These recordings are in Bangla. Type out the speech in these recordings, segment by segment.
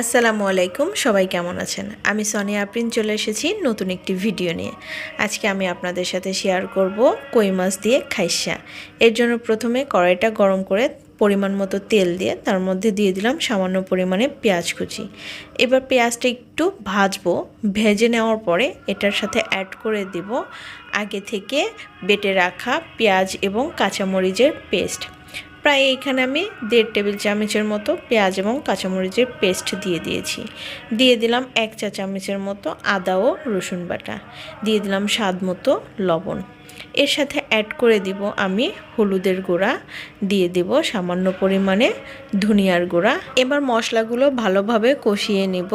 আসসালামু আলাইকুম, সবাই কেমন আছেন? আমি সনিয়া আপ্রিন, চলে এসেছি নতুন একটি ভিডিও নিয়ে। আজকে আমি আপনাদের সাথে শেয়ার করব কই মাছ দিয়ে খাইসা। এর জন্য প্রথমে কড়াইটা গরম করে পরিমাণ মতো তেল দিয়ে তার মধ্যে দিয়ে দিলাম সামান্য পরিমাণে পেঁয়াজ কুচি। এবার পেঁয়াজটা একটু ভাজবো, ভেজে নেওয়ার পরে এটার সাথে অ্যাড করে দিব আগে থেকে বেটে রাখা পেঁয়াজ এবং কাঁচামরিচের পেস্ট প্রায় এইখানে আমি দেড় টেবিল চামচের মতো পেঁয়াজ এবং কাঁচামরিচের পেস্ট দিয়ে দিয়েছি। দিয়ে দিলাম এক চা চামচের মতো আদা ও রসুন বাটা। দিয়ে দিলাম স্বাদ মতো লবণ। এর সাথে অ্যাড করে দিব আমি হলুদের গুঁড়া। দিয়ে দিব সামান্য পরিমাণে ধনিয়ার গুঁড়া। এবার মশলাগুলো ভালোভাবে কষিয়ে নিব।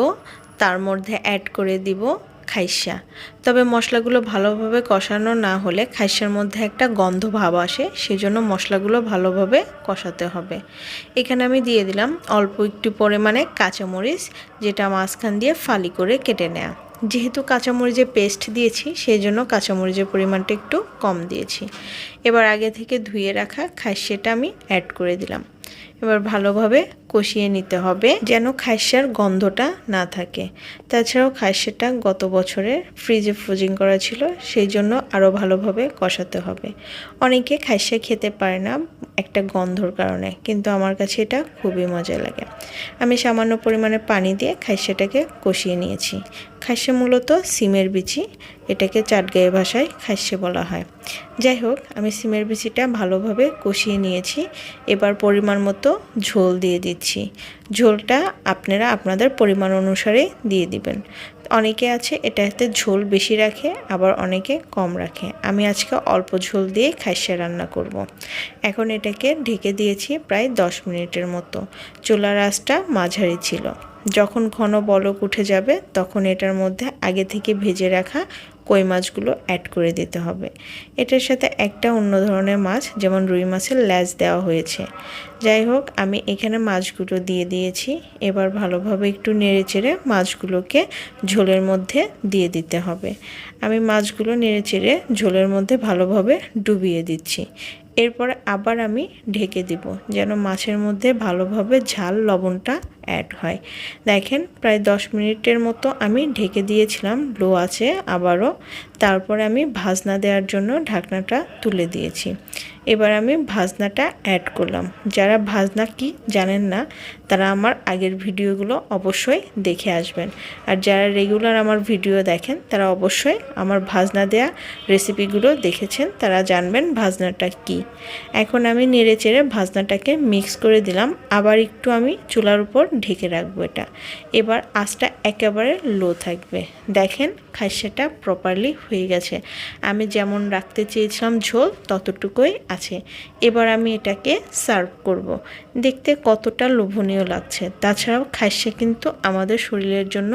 তার মধ্যে অ্যাড করে দিব খাইসা। তবে মশলাগুলো ভালোভাবে কষানো না হলে খাইসার মধ্যে একটা গন্ধ ভাব আসে, সেজন্য মশলাগুলো ভালোভাবে কষাতে হবে। এখানে আমি দিয়ে দিলাম অল্প একটু পরিমাণে কাঁচামরিচ, যেটা মাঝখান দিয়ে ফালি করে কেটে নেয়া। যেহেতু কাঁচামরিচের পেস্ট দিয়েছি সেই জন্য কাঁচামরিচের পরিমাণটা একটু কম দিয়েছি। এবার আগে থেকে ধুয়ে রাখা খাইসেটা আমি অ্যাড করে দিলাম। এবার ভালোভাবে কষিয়ে নিতে হবে যেন খাইসার গন্ধটা না থাকে। তাছাড়াও খাইসাটা গত বছরে ফ্রিজে ফ্রোজিং করা ছিল, সেই জন্য আরও ভালোভাবে কষাতে হবে। অনেকে খাইসা খেতে পারে না একটা গন্ধর কারণে, কিন্তু আমার কাছে এটা খুবই মজা লাগে। আমি সামান্য পরিমাণে পানি দিয়ে খাইসাটাকে কষিয়ে নিয়েছি। খাইসে মূলত সিমের বিচি, এটাকে চাটগাঁয়ে ভাষায় খাইসে বলা হয়। যাই হোক আমি সিমের বিচিটা ভালোভাবে কষিয়ে নিয়েছি। এবার পরিমাণ মতো ঝোল দিয়ে দিচ্ছি। ঝোলটা আপনারা আপনাদের পরিমাণ অনুসারে দিয়ে দিবেন। অনেকে আছে এটাতে ঝোল বেশি রাখে, আবার অনেকে কম রাখে। আমি আজকে অল্প ঝোল দিয়ে খাইসা রান্না করব। এখন এটাকে ঢেকে দিয়েছি প্রায় দশ মিনিটের মতো। চুলার আঁচটা মাঝারি ছিল। যখন ঘন বলক উঠে যাবে, তখন এটার মধ্যে আগে থেকে ভেজে রাখা কই মাছগুলো অ্যাড করে দিতে হবে। এটার সাথে একটা অন্য ধরনের মাছ, যেমন রুই মাছের ল্যাজ দেওয়া হয়েছে। যাই হোক, আমি এখানে মাছগুলো দিয়ে দিয়েছি। এবার ভালোভাবে একটু নেড়ে চেড়ে মাছগুলোকে ঝোলের মধ্যে দিয়ে দিতে হবে। আমি মাছগুলো নেড়ে চেড়ে ঝোলের মধ্যে ভালোভাবে ডুবিয়ে দিচ্ছি। এরপরে আবার আমি ঢেকে দিব, যেন মাছের মধ্যে ভালোভাবে ঝাল লবণটা অ্যাড হয়। দেখেন, প্রায় দশ মিনিটের মতো আমি ঢেকে দিয়েছিলাম লো আছে আবারও। তারপরে আমি ভাজনা দেওয়ার জন্য ঢাকনাটা তুলে দিয়েছি। এবার আমি ভাজনাটা অ্যাড করলাম। যারা ভাজনা কি জানেন না, তারা আমার আগের ভিডিওগুলো অবশ্যই দেখে আসবেন। আর যারা রেগুলার আমার ভিডিও দেখেন, তারা অবশ্যই আমার ভাজনা দেয়া রেসিপিগুলো দেখেছেন, তারা জানবেন ভাজনাটা কি। এখন আমি নেড়ে চেড়ে ভাজনাটাকে মিক্স করে দিলাম। আবার একটু আমি চুলার উপর ঢেকে রাখব এটা। এবার আঁচটা একেবারে লো থাকবে। দেখেন খাইসাটা প্রপারলি হয়ে গেছে। আমি যেমন রাখতে চেয়েছিলাম ঝোল, ততটুকুই আছে। এবার আমি এটাকে সার্ভ করব। দেখতে কতটা লোভনীয় লাগছে। তাছাড়াও খাইসা কিন্তু আমাদের শরীরের জন্য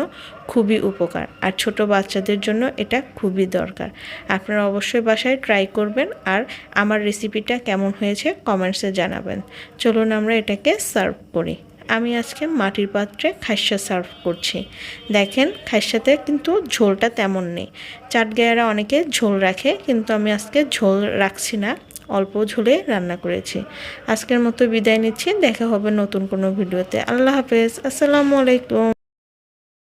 খুবই উপকার। আর ছোট বাচ্চাদের জন্য এটা খুবই দরকার। আপনারা অবশ্যই বাসায় ট্রাই করবেন আর আমার রেসিপিটা কেমন হয়েছে কমেন্টসে জানাবেন। চলুন আমরা এটাকে সার্ভ করি। আমি আজকে মাটির পাত্রে খাসা সার্ভ করছি। দেখেন খাসাতে কিন্তু ঝোলটা তেমন নেই। চাটগায়ারা অনেকে ঝোল রাখে, কিন্তু আমি আজকে ঝোল রাখছি না, অল্প ঝোলে রান্না করেছি। আজকের মতো বিদায় নিচ্ছি, দেখা হবে নতুন কোনো ভিডিওতে। আল্লাহ হাফেজ, আসসালামু আলাইকুম।